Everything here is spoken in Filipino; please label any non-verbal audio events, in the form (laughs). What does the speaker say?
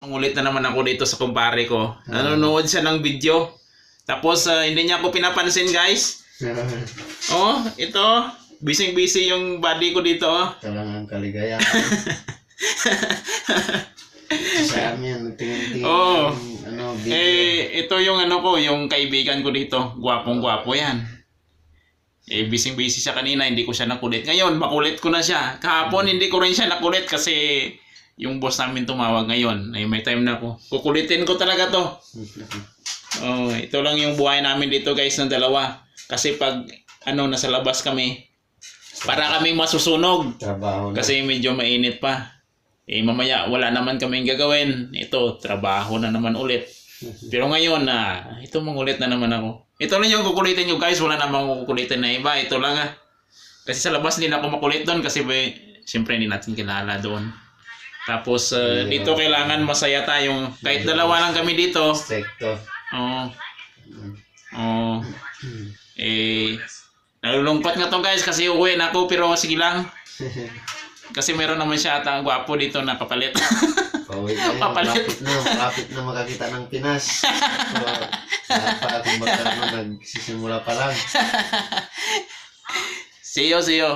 Ulit na naman ako dito sa kumpare ko. Nanonood siya ng video. Tapos ah, hindi niya ako pinapansin guys. Oh, ito. Busy-busy yung body ko dito. oh. Kaligayahan. (laughs) sa amin, tingin-tingin Oo. yung, ano, video. Eh, ito yung ano ko, yung kaibigan ko dito. Gwapong-gwapo yan. Eh, busy-busy siya kanina, hindi ko siya nakulit. Ngayon, makulit ko na siya. Kahapon, hindi ko rin siya nakulit kasi yung boss namin tumawag ngayon. Ay, may time na ako. Kukulitin ko talaga to. Oh, ito lang yung buhay namin dito guys ng dalawa. Kasi pag ano nasa labas kami, para kaming masusunog Trabaho na. kasi medyo mainit pa. Eh mamaya wala naman kaming gagawin. Ito trabaho na naman ulit. Pero ngayon na ito mangulit na naman ako. Ito lang yung kukulitin nyo guys, wala namang kukulitin na iba. Ito lang ah. Kasi sa labas hindi na ako makulit doon kasi may, siyempre hindi natin kilala doon. Tapos uh, dito kailangan masaya tayong kahit dalawa lang kami dito. Stricto. Oo. Oo. Eh, nalulungkot nga to guys kasi uwi na ako pero sige lang. (laughs) Kasi meron naman siya ata ang gwapo dito na kapalit. (laughs) Pauwi tayo. Papalit. Malapit na. Malapit na makakita ng Pinas. So, pa kung baka ano, nagsisimula pa lang. (laughs) see you, see you.